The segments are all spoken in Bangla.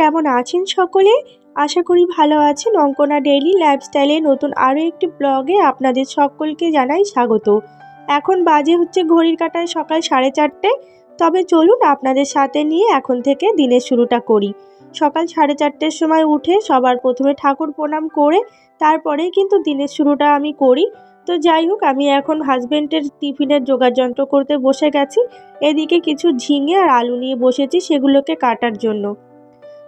কেমন আছেন সকলে? আশা করি ভালো আছেন। অঙ্কনা ডেইলি লাইফস্টাইলে নতুন আরও একটি ব্লগে আপনাদের সকলকে জানাই স্বাগত। এখন বাজে হচ্ছে ঘড়ির কাটায় সকাল সাড়ে চারটে। তবে চলুন আপনাদের সাথে নিয়ে এখন থেকে দিনের শুরুটা করি। সকাল সাড়ে চারটের সময় উঠে সবার প্রথমে ঠাকুর প্রণাম করে তারপরেই কিন্তু দিনের শুরুটা আমি করি। তো যাই হোক, আমি এখন হাজব্যান্ডের টিফিনের জোগাড় যন্ত্র করতে বসে গেছি। এদিকে কিছু ঝিঙে আর আলু নিয়ে বসেছি সেগুলোকে কাটার জন্য।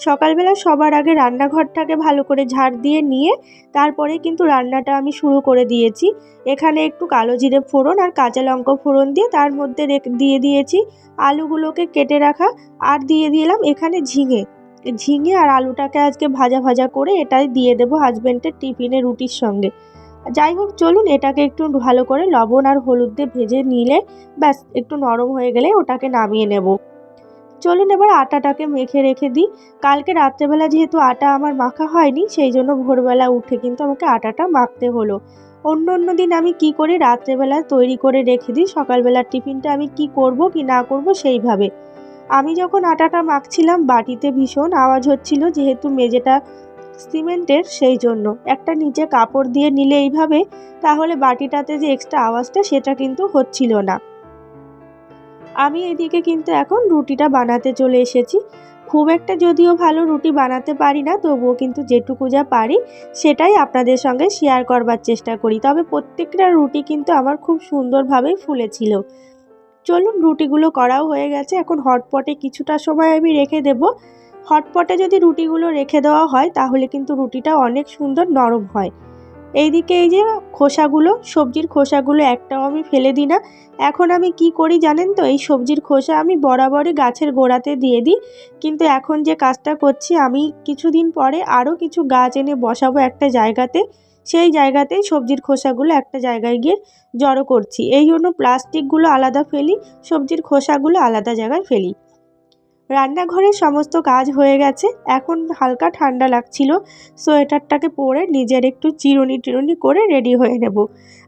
সকালবেলা সবার আগে রান্নাঘরটাকে ভালো করে ঝাড় দিয়ে নিয়ে তারপরে কিন্তু রান্নাটা আমি শুরু করে দিয়েছি। এখানে একটু কালো জিরে ফোড়ন আর কাঁচা লঙ্কা ফোড়ন দিয়ে তার মধ্যে দিয়ে দিয়েছি আলুগুলোকে কেটে রাখা আর দিয়ে দিলাম এখানে ঝিঙে। ঝিঙে আর আলুটাকে আজকে ভাজা ভাজা করে এটাই দিয়ে দেবো হাজব্যান্ডের টিফিনে রুটির সঙ্গে। যাই হোক, চলুন এটাকে একটু ভালো করে লবণ আর হলুদ দিয়ে ভেজে নিলে ব্যাস, একটু নরম হয়ে গেলে ওটাকে নামিয়ে নেব। চলুন এবার আটাটাকে মেখে রেখে দিই। কালকে রাত্রেবেলা যেহেতু আটা আমার মাখা হয়নি, সেই জন্য ভোরবেলা উঠে কিন্তু আমাকে আটাটা মাখতে হলো। অন্য অন্য দিন আমি কি করি রাত্রেবেলা তৈরি করে রেখে দিই, সকালবেলার টিফিনটা আমি কি করব কি না করব সেইভাবে। আমি যখন আটাটা মাখছিলাম, বাটিতে ভীষণ আওয়াজ হচ্ছিল যেহেতু মেঝেটা সিমেন্টের সেই জন্য। একটা নিচে কাপড় দিয়ে নিলে এইভাবে, তাহলে বাটিটাতে যে এক্সট্রা আওয়াজটা সেটা কিন্তু হচ্ছিল না। আমি এদিকে কিন্তু এখন রুটিটা বানাতে চলে এসেছি। খুব একটা যদিও ভালো রুটি বানাতে পারি না, তবুও কিন্তু যেটুকু যা পারি সেটাই আপনাদের সঙ্গে শেয়ার করবার চেষ্টা করি। তবে প্রত্যেকটা রুটি কিন্তু আমার খুব সুন্দরভাবেই ফুলেছিল। চলুন রুটিগুলো করাও হয়ে গেছে। এখন হটপটে কিছুটা সময় আমি রেখে দেব। হটপটে যদি রুটিগুলো রেখে দেওয়া হয়, তাহলে কিন্তু রুটিটা অনেক সুন্দর নরম হয়। এইদিকে এই যে খোসাগুলো, সবজির খোসাগুলো একটাও আমি ফেলে দিই না। এখন আমি কি করি জানেন তো? এই সবজির খোসা আমি বরাবরই গাছের গোড়াতে দিয়ে দিই। কিন্তু এখন যে কাজটা করছি, আমি কিছুদিন পরে আরও কিছু গাছ এনে বসাবো একটা জায়গাতে। সেই জায়গাতেই সবজির খোসাগুলো একটা জায়গায় গিয়ে জড়ো করছি। এই জন্য প্লাস্টিকগুলো আলাদা ফেলি, সবজির খোসাগুলো আলাদা জায়গায় ফেলি। রান্নাঘরের সমস্ত কাজ হয়ে গেছে। এখন হালকা ঠান্ডা লাগছিল। সোয়েটারটাকে পরে নিজের একটু চিরুনি টিরুনি করে রেডি হয়ে নেব।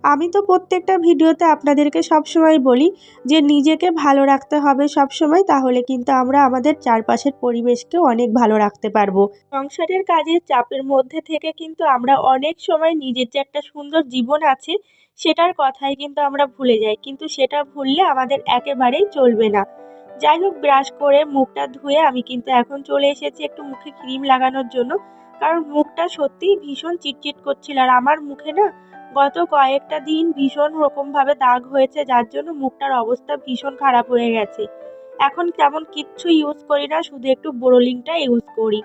আমি তো প্রত্যেকটা ভিডিওতে আপনাদেরকে সবসময় বলি যে নিজেকে ভালো রাখতে হবে সব সময় তাহলে কিন্তু আমরা আমাদের চারপাশের পরিবেশকে অনেক ভালো রাখতে পারব। সংসারের কাজের চাপের মধ্যে থেকে কিন্তু আমরা অনেক সময় নিজের যে একটা সুন্দর জীবন আছে, সেটার কথাই কিন্তু আমরা ভুলে যাই। কিন্তু সেটা ভুললে আমাদের একেবারেই চলবে না। যাই হোক ব্রাশ করে মুখটা ধুয়ে আমি কিন্তু এখন চলে এসেছি একটু মুখে ক্রিম লাগানোর জন্য। কারণ মুখটা সত্যিই ভীষণ চিটচিট করছিল আর আমার মুখে না গত কয়েকটা দিন ভীষণ রকমভাবে দাগ হয়েছে, যার জন্য মুখটার অবস্থা ভীষণ খারাপ হয়ে গেছে। এখন তেমন কিচ্ছু ইউজ করি না, শুধু একটু বোরোলিংটা ইউজ করি।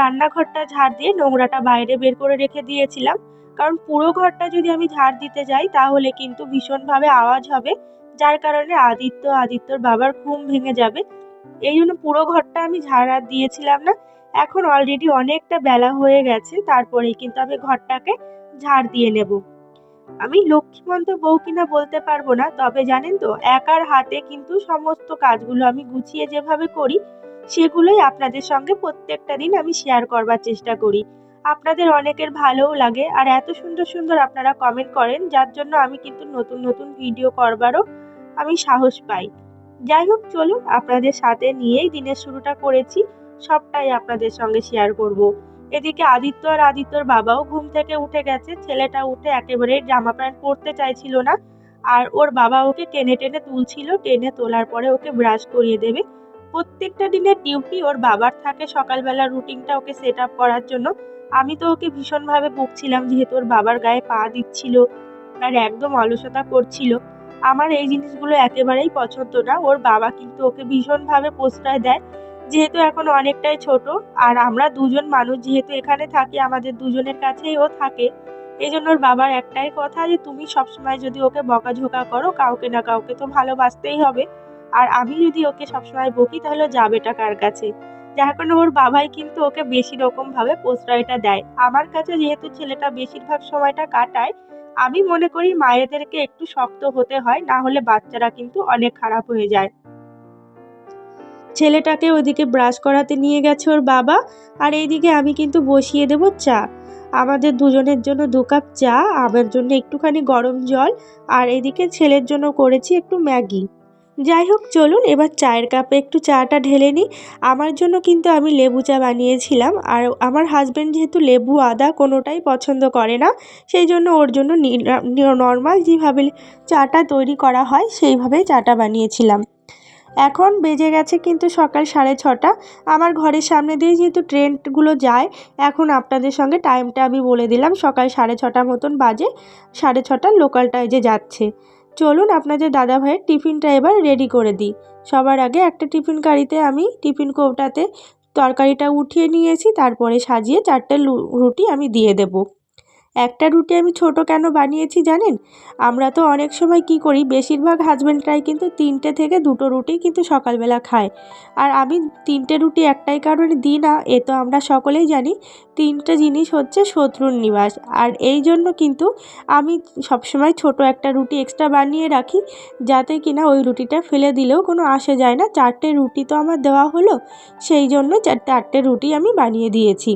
রান্নাঘরটা ঝাড় দিয়ে নোংরাটা বাইরে বের করে রেখে দিয়েছিলাম। কারণ পুরো ঘরটা যদি আমি ঝাড় দিতে যাই, তাহলে কিন্তু ভীষণভাবে আওয়াজ হবে। যার কারণে আদিত্য, আদিত্যর বাবার ঘুম ভেঙে যাবে। এই জন্য পুরো ঘরটা আমি ঝাড়া দিয়েছিলাম না। এখন অলরেডি অনেকটা বেলা হয়ে গেছে, তারপরেই কিন্তু আমি ঘরটাকে ঝাড় দিয়ে নেব। আমি লক্ষ্মীমন্ত বউ কিনা বলতে পারব না, তবে জানেন তো, একার হাতে কিন্তু সমস্ত কাজগুলো আমি গুছিয়ে যেভাবে করি, সেগুলোই আপনাদের সঙ্গে প্রত্যেকটা দিন আমি শেয়ার করবার চেষ্টা করি। আপনাদের অনেকের ভালোও লাগে, আর এত সুন্দর সুন্দর আপনারা কমেন্ট করেন, যার জন্য আমি কিন্তু নতুন নতুন ভিডিও করবারও আমি সাহস পাই। যাই হোক, চলুন আপনাদের সাথে নিয়েই দিনের শুরুটা করেছি। সবটাই আপনাদের সঙ্গে শেয়ার করব। এদিকে আদিত্য আর আদিত্যর বাবাও ঘুম থেকে উঠে গেছে। ছেলেটা উঠে একেবারে জামা প্যান্ট পরতে চাইছিল না। আর ওর বাবা ওকে টেনে টেনে তুলছিল। টেনে তোলার পরে ওকে ব্রাশ করিয়ে দেবে। প্রত্যেকটা দিনের ডিউটি ওর বাবার থাকে সকালবেলা রুটিনটা ওকে সেট আপ করার জন্য। আমি তো ওকে ভীষণভাবে বকছিলাম, যেহেতু ওর বাবার গায়ে পা দিচ্ছিল। আর একদম অলসতা করছিল। আমার এই জিনিসগুলো একেবারেই পছন্দ না। ওর বাবা কিন্তু ওকে ভীষণভাবে প্রশ্রয় দেয়। যেহেতু এখন অনেকটাই ছোট, আর আমরা দুজন মানুষ যেহেতু এখানে থাকি, আমাদের দুজনের কাছেই ও থাকে এই জন্য ওর বাবার একটাই কথা যে, তুমি সবসময় যদি ওকে বকাঝোকা করো, কাউকে না কাউকে তো ভালোবাসতেই হবে। আর আমি যদি ওকে সবসময় বকি, তাহলে যাবেটা কার কাছে? যার কারণে ওর বাবাই কিন্তু ওকে বেশি রকমভাবে প্রশ্রয়টা দেয়। আমার কাছে যেহেতু ছেলেটা বেশিরভাগ সময়টা কাটায় আমি মনে করি মায়েদেরকে একটু শক্ত হতে হয়, না হলে বাচ্চারা কিন্তু অনেক খারাপ হয়ে যায়। ছেলেটাকে ওদিকে ব্রাশ করাতে নিয়ে গেছে ওর বাবা, আর এইদিকে আমি কিন্তু বসিয়ে দেব চা। আমাদের দুজনের জন্য দু কাপ চা, আমার জন্য একটুখানি গরম জল, আর এদিকে ছেলের জন্য করেছি একটু ম্যাগি। যাই হোক, চলুন, এবার চায়ের কাপে একটু চাটা ঢেলে নিই। আমার জন্য কিন্তু আমি লেবু চা বানিয়েছিলাম, আর আমার হাজব্যান্ড যেহেতু লেবু আদা কোনোটাই পছন্দ করে না, সেই জন্য ওর জন্য নর্মাল যেভাবে চাটা তৈরি করা হয়, সেইভাবেই চাটা বানিয়েছিলাম। এখন বেজে গেছে কিন্তু সকাল সাড়ে ছটা। আমার ঘরের সামনে দিয়ে যেহেতু ট্রেনগুলো যায়, এখন আপনাদের সঙ্গে টাইমটা আমি বলে দিলাম, সকাল সাড়ে ছটা মতন বাজে, সাড়ে ছটার লোকালটায় যে যাচ্ছে। চলুন আপনাদের দাদা ভাইয়ের টিফিনটা এবার রেডি করে দিই। সবার আগে একটা টিফিন কারিতে আমি টিফিন কৌটাতে তরকারিটা উঠিয়ে নিয়েছি, তারপরে সাজিয়ে চারটে রুটি আমি দিয়ে দেবো। একটা রুটি আমি ছোট কেন বানিয়েছি জানেন? আমরা তো অনেক সময় কি করি, বেশিরভাগ হাজব্যান্ডরাই কিন্তু তিনটে থেকে দুটো রুটি কিন্তু সকালবেলা খায়। আর আমি তিনটে রুটি একটাই কারণে দিই না, এ তো আমরা সকলেই জানি, তিনটে জিনিস হচ্ছে শত্রুর নিবাস। আর এই জন্য কিন্তু আমি সবসময় ছোট একটা রুটি এক্সট্রা বানিয়ে রাখি, যাতে কিনা ওই রুটিটা ফেলে দিলেও কোনো আসে যায় না। চারটে রুটি তো আমার দেওয়া হলো, সেই জন্য চারটে আটটে রুটি আমি বানিয়ে দিয়েছি।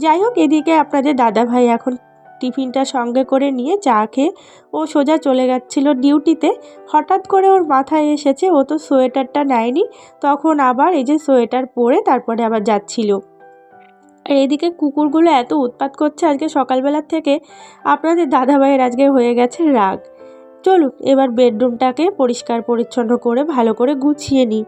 যাই হোক, এদিকে আপনাদের দাদাভাই এখন টিফিনটা সঙ্গে করে নিয়ে চা খেয়ে ও সোজা চলে যাচ্ছিল ডিউটিতে। হঠাৎ করে ওর মাথায় এসেছে, ও তো সোয়েটারটা নেয়নি। তখন আবার এই যে সোয়েটার পরে তারপরে আবার যাচ্ছিল। আর এদিকে কুকুরগুলো এত উৎপাত করছে আজকে সকালবেলার থেকে, আপনাদের দাদাভাইয়ের আজকে হয়ে গেছে রাগ। চলুন, এবার বেডরুমটাকে পরিষ্কার পরিচ্ছন্ন করে ভালো করে গুছিয়ে নিই।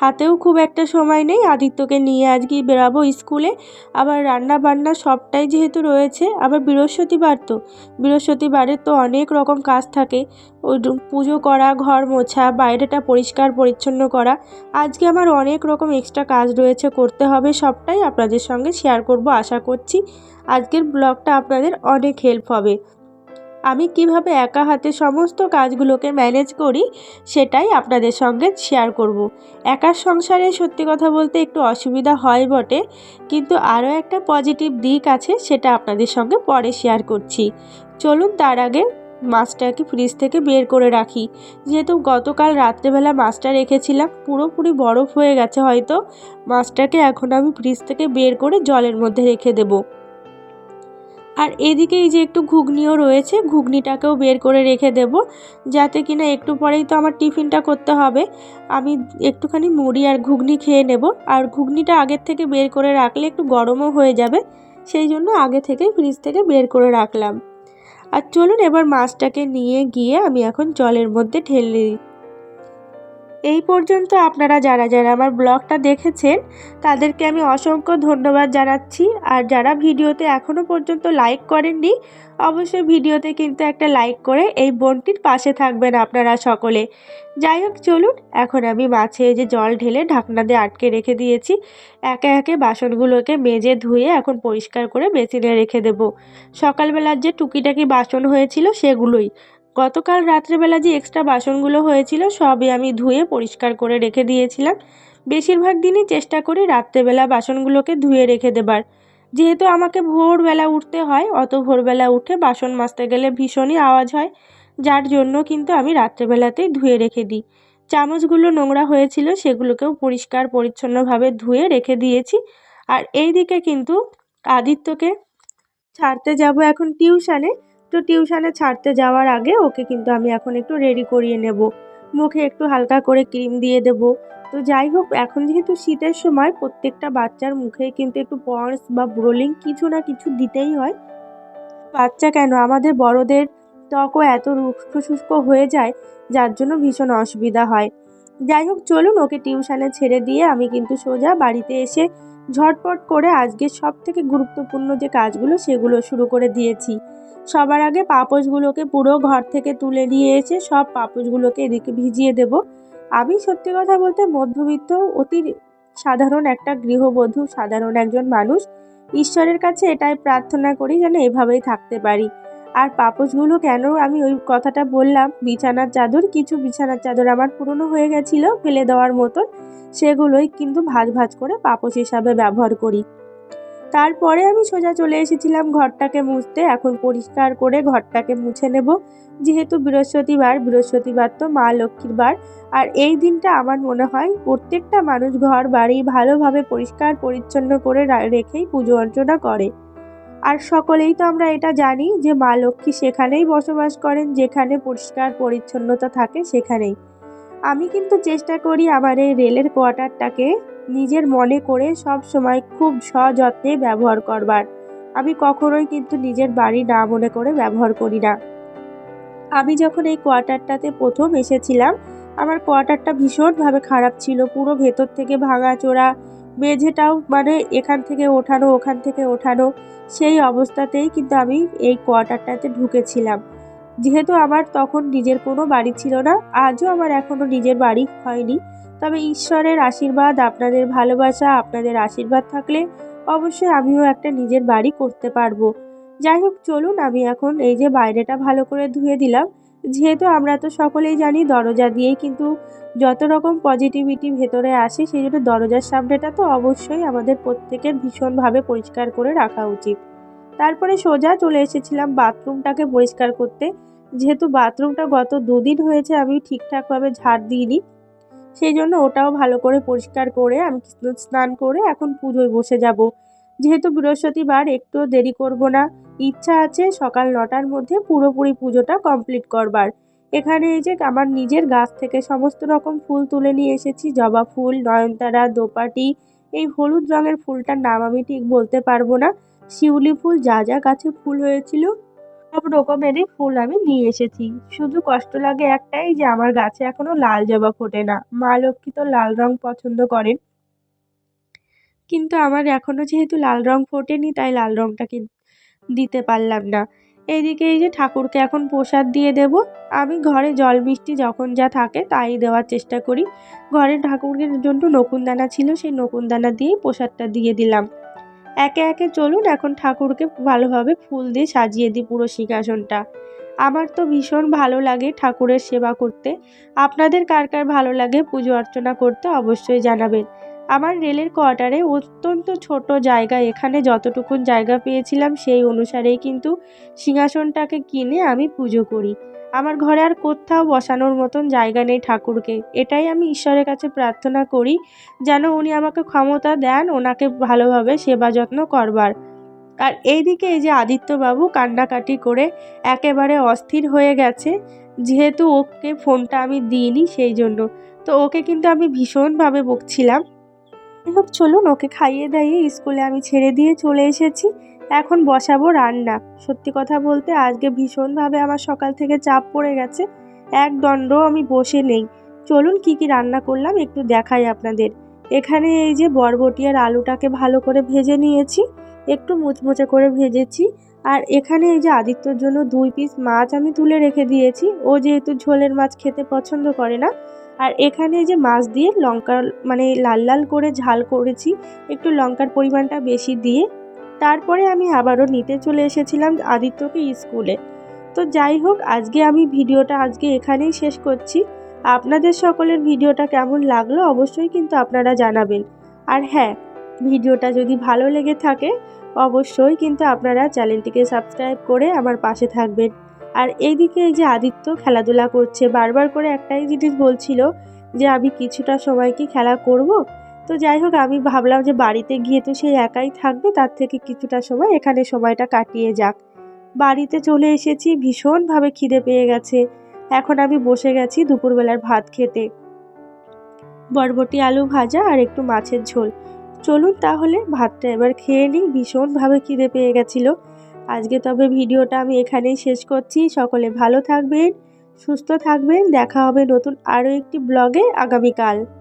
হাতেও খুব একটা সময় নেই। আদিত্যকে নিয়ে আজকেই বেরাবো স্কুলে। আবার রান্না বান্না সবটাই যেহেতু রয়েছে, আবার বৃহস্পতিবার তো। বৃহস্পতিবারে তো অনেক রকম কাজ থাকে। ওই পুজো করা, ঘর মোছা, বাইরেটা পরিষ্কার পরিচ্ছন্ন করা। আজকে আমার অনেক রকম এক্সট্রা কাজ রয়েছে, করতে হবে সবটাই আপনাদের সঙ্গে শেয়ার করব, আশা করছি। আজকের ব্লগটা আপনাদের অনেক হেল্প হবে। আমি কীভাবে একা হাতে সমস্ত কাজগুলোকে ম্যানেজ করি সেটাই আপনাদের সঙ্গে শেয়ার করব। একার সংসারে সত্যি কথা বলতে একটু অসুবিধা হয় বটে, কিন্তু আরও একটা পজিটিভ দিক আছে সেটা আপনাদের সঙ্গে পরে শেয়ার করছি। চলুন তার আগে মাছটাকে ফ্রিজ থেকে বের করে রাখি। যেহেতু গতকাল রাত্রেবেলা মাছটা রেখেছিলাম, পুরোপুরি বরফ হয়ে গেছে হয়তো। মাছটাকে এখন আমি ফ্রিজ থেকে বের করে জলের মধ্যে রেখে দেবো। আর এদিকে এই যে একটু ঘুগনিও রয়েছে, ঘুগনিটাকেও বের করে রেখে দেব, যাতে কিনা একটু পরেই তো আমার টিফিনটা করতে হবে। আমি একটুখানি মুড়ি আর ঘুগনি খেয়ে নেব, আর ঘুগনিটা আগের থেকে বের করে রাখলে একটু গরমও হয়ে যাবে, সেই জন্য আগে থেকে ফ্রিজ থেকে বের করে রাখলাম। আর চলুন এবার মাছটাকে নিয়ে গিয়ে আমি এখন জলের মধ্যে ঢেলে দিই। এই পর্যন্ত আপনারা যারা যারা আমার ব্লগটা দেখেছেন, তাদেরকে আমি অসংখ্য ধন্যবাদ জানাচ্ছি। আর যারা ভিডিওতে এখনও পর্যন্ত লাইক করেননি, অবশ্যই ভিডিওতে কিন্তু একটা লাইক করে এই বোনটির পাশে থাকবেন আপনারা সকলে। যাই হোক, চলুন, এখন আমি মাছে যে জল ঢেলে ঢাকনা দিয়ে আটকে রেখে দিয়েছি, একে একে বাসনগুলোকে মেজে ধুয়ে এখন পরিষ্কার করে বেসিনে রেখে দেব। সকালবেলার যে টুকিটাকি বাসন হয়েছিল সেগুলোই। গতকাল রাত্রেবেলা যে এক্সট্রা বাসনগুলো হয়েছিল সবই আমি ধুয়ে পরিষ্কার করে রেখে দিয়েছিলাম। বেশিরভাগ দিনই চেষ্টা করি রাত্রেবেলা বাসনগুলোকে ধুয়ে রেখে দেবার। যেহেতু আমাকে ভোরবেলা উঠতে হয়, অত ভোরবেলা উঠে বাসন মাজতে গেলে ভীষণই আওয়াজ হয়, যার জন্য কিন্তু আমি রাত্রেবেলাতেই ধুয়ে রেখে দিই। চামচগুলো নোংরা হয়েছিল, সেগুলোকেও পরিষ্কার পরিচ্ছন্নভাবে ধুয়ে রেখে দিয়েছি। আর এই দিকে কিন্তু আদিত্যকে ছাড়তে যাব এখন টিউশানে। তো টিউশানে ছাড়তে যাওয়ার আগে ওকে কিন্তু আমি এখন একটু রেডি করিয়ে নেব। মুখে একটু হালকা করে ক্রিম দিয়ে দেব। তো যাই হোক, এখন যেহেতু শীতের সময়, প্রত্যেকটা বাচ্চার মুখে কিন্তু একটু পন্স বা ব্রোলিং কিছু না কিছু দিতেই হয়। বাচ্চা কেন? আমাদের বড়দের ত্বকও এত রুক্ষ শুষ্ক হয়ে যায়, যার জন্য ভীষণ অসুবিধা হয়। যাই হোক, চলুন ওকে টিউশানে ছেড়ে দিয়ে আমি কিন্তু সোজা বাড়িতে এসে ঝটপট করে আজকে সব থেকে গুরুত্বপূর্ণ যে কাজগুলো, সেগুলো শুরু করে দিয়েছি। সবার আগে পাপোশগুলোকে পুরো ঘর থেকে তুলে নিয়ে এসে সব পাপোশগুলোকে এদিকে ভিজিয়ে দেব। আমি সত্যি কথা বলতে মধ্যবিত্ত, অতি সাধারণ একটা গৃহবধূ, সাধারণ একজন মানুষ। ঈশ্বরের কাছে এটাই প্রার্থনা করি যেন এভাবেই থাকতে পারি। আর পাপোশগুলো কেন আমি ওই কথাটা বললাম? বিছানার চাদর, কিছু বিছানার চাদর আমার পুরনো হয়ে গেছিল, ফেলে দেওয়ার মতন। সেগুলোই কিন্তু ভাজ ভাজ করে পাপোশ হিসাবে ব্যবহার করি। তারপরে আমি সোজা চলে এসেছিলাম ঘরটাকে মুছতে। এখন পরিষ্কার করে ঘরটাকে মুছে নেব। যেহেতু বৃহস্পতিবার বৃহস্পতিবার তো মা লক্ষ্মীর বার। আর এই দিনটা আমার মনে হয় প্রত্যেকটা মানুষ ঘর, বাড়ি ভালোভাবে পরিষ্কার, পরিচ্ছন্ন করে রেখেই পুজো অর্চনা করে। আর সকলেই তো আমরা এটা জানি যে মা লক্ষ্মী সেখানেই বসবাস করেন, যেখানে পরিষ্কার, পরিচ্ছন্নতা থাকে সেখানেই। আমি কিন্তু চেষ্টা করি আমার এই রেলের কোয়ার্টারটাকে নিজের মনে করে সব সময় খুব সযত্নে ব্যবহার করবার। আমি কখনোই কিন্তু নিজের বাড়ি না মনে করে ব্যবহার করি না। আমি যখন এই কোয়ার্টারটাতে প্রথম এসেছিলাম, আমার কোয়ার্টারটা ভীষণভাবে খারাপ ছিল। পুরো ভেতর থেকে ভাঙা চোরা মেঝেটাও মানে এখান থেকে ওঠানো, ওখান থেকে ওঠানো, সেই অবস্থাতেই কিন্তু আমি এই কোয়ার্টারটাতে ঢুকেছিলাম। যেহেতু আমার তখন নিজের কোনো বাড়ি ছিল না, আজও আমার এখনও নিজের বাড়ি হয়নি। তবে ঈশ্বরের আশীর্বাদ, আপনাদের ভালোবাসা, আপনাদের আশীর্বাদ থাকলে অবশ্যই আমিও একটা নিজের বাড়ি করতে পারব। যাই হোক, চলুন, আমি এখন এই যে বাইরেটা ভালো করে ধুয়ে দিলাম। যেহেতু আমরা তো সকলেই জানি দরজা দিয়েই কিন্তু যত রকম পজিটিভিটি ভেতরে আসে, সেই জন্য দরজার সামনেটা তো অবশ্যই আমাদের প্রত্যেকের ভীষণভাবে পরিষ্কার করে রাখা উচিত। তারপরে সোজা চলে এসেছিলাম বাথরুমটাকে পরিষ্কার করতে। যেহেতু বাথরুমটা গত দুদিন হয়েছে, আমি ঠিকঠাকভাবে ঝাড় দিইনি। সেই জন্য ওটাও ভালো করে পরিষ্কার করে আমি স্নান করে এখন পুজোয় বসে যাব। যেহেতু বৃহস্পতিবার একটুও দেরি করব না। ইচ্ছা আছে সকাল নটার মধ্যে পুরোপুরি পুজোটা কমপ্লিট করবার। এখানে এই যে আমার নিজের গাছ থেকে সমস্ত রকম ফুল তুলে নিয়ে এসেছি। জবা ফুল, নয়নতারা, দোপাটি, এই হলুদ রঙের ফুলটার নাম আমি ঠিক বলতে পারব না। শিউলি ফুল, যা যা গাছে ফুল হয়েছিল সব রকমেরই ফুল আমি নিয়ে এসেছি। শুধু কষ্ট লাগে একটাই যে আমার গাছে এখনও লাল জবা ফোটে না। মা লক্ষ্মী তো লাল রং পছন্দ করেন। কিন্তু আমার এখনও যেহেতু লাল রং ফোটেনি, তাই লাল রংটা দিতে পারলাম না। এইদিকে এই যে ঠাকুরকে এখন প্রসাদ দিয়ে দেব। আমি ঘরে জল মিষ্টি যখন যা থাকে তাই দেওয়ার চেষ্টা করি। ঘরে ঠাকুরের জন্য নকুনদানা ছিল, সেই নকুনদানা দিয়েই প্রসাদটা দিয়ে দিলাম। একে একে চলুন, এখন ঠাকুরকে ভালোভাবে ফুল দিয়ে সাজিয়ে দিই পুরো সিংহাসনটা। আমার তো ভীষণ ভালো লাগে ঠাকুরের সেবা করতে। আপনাদের কার কার ভালো লাগে পুজো অর্চনা করতে অবশ্যই জানাবেন। আমার রেলের কোয়ার্টারে অত্যন্ত ছোট জায়গা, এখানে যতটুকুন জায়গা পেয়েছিলাম সেই অনুসারেই কিন্তু সিংহাসনটাকে কিনে আমি পুজো করি। আমার ঘরে আর কোথাও বসানোর মতন জায়গা নেই ঠাকুরকে। এটাই আমি ঈশ্বরের কাছে প্রার্থনা করি, যেন উনি আমাকে ক্ষমতা দেন, ওনাকে ভালোভাবে সেবা যত্ন করবার। আর এইদিকে এই যে আদিত্যবাবু কান্নাকাটি করে একেবারে অস্থির হয়ে গেছে, যেহেতু ওকে ফোনটা আমি দিইনি সেই জন্য। তো ওকে কিন্তু আমি ভীষণভাবে বকছিলাম। হোক, চলুন ওকে খাইয়ে দাইয়ে স্কুলে আমি ছেড়ে দিয়ে চলে এসেছি। এখন বসাবো রান্না। সত্যি কথা বলতে আজকে ভীষণভাবে আমার সকাল থেকে চাপ পড়ে গেছে। এক দণ্ড আমি বসে নেই। চলুন কি কি রান্না করলাম একটু দেখাই আপনাদের। এখানে এই যে বরবটি আর আলুটাকে ভালো করে ভেজে নিয়েছি, একটু মুচমুচে করে ভেজেছি। আর এখানে এই যে আদিত্যর জন্য দুই পিস মাছ আমি তুলে রেখে দিয়েছি। ও যেহেতু ঝোলের মাছ খেতে পছন্দ করে না। আর এখানে যে মাছ দিয়ে লঙ্কা মানে লাল লাল করে ঝাল করেছি, একটু লঙ্কার পরিমাণটা বেশি দিয়ে। তারপরে আমি আবারও নিতে চলে এসেছিলাম আদিত্যকে স্কুলে। তো যাই হোক, আজকে আমি ভিডিওটা আজকে এখানেই শেষ করছি। আপনাদের সকলের ভিডিওটা কেমন লাগল অবশ্যই কিন্তু আপনারা জানাবেন। আর হ্যাঁ ভিডিওটা যদি ভালো লেগে থাকে, অবশ্যই কিন্তু আপনারা চ্যানেলটিকে সাবস্ক্রাইব করে আমার পাশে থাকবেন। আর এইদিকে এই যে আদিত্য খেলাধুলা করছে, বারবার করে একটাই জিনিস বলছিল যে আমি কিছুটা সময় কি খেলা করব? তো যাই হোক, আমি ভাবলাম যে বাড়িতে গিয়ে তো সে একাই থাকবে, তার থেকে কিছুটা সময় এখানে সময়টা কাটিয়ে যাক। বাড়িতে চলে এসেছি, ভীষণভাবে খিদে পেয়ে গেছে। এখন আমি বসে গেছি দুপুরবেলার ভাত খেতে। বরবটি আলু ভাজা আর একটু মাছের ঝোল। চলুন তাহলে, ভাতটা এবার খেয়ে নিই, ভীষণভাবে খিদে পেয়ে গেছিল। আজকে তবে ভিডিওটা আমি এখানেই শেষ করছি। সকলে ভালো থাকবেন, সুস্থ থাকবেন, দেখা হবে নতুন আরও একটি ব্লগে। আগামীকাল।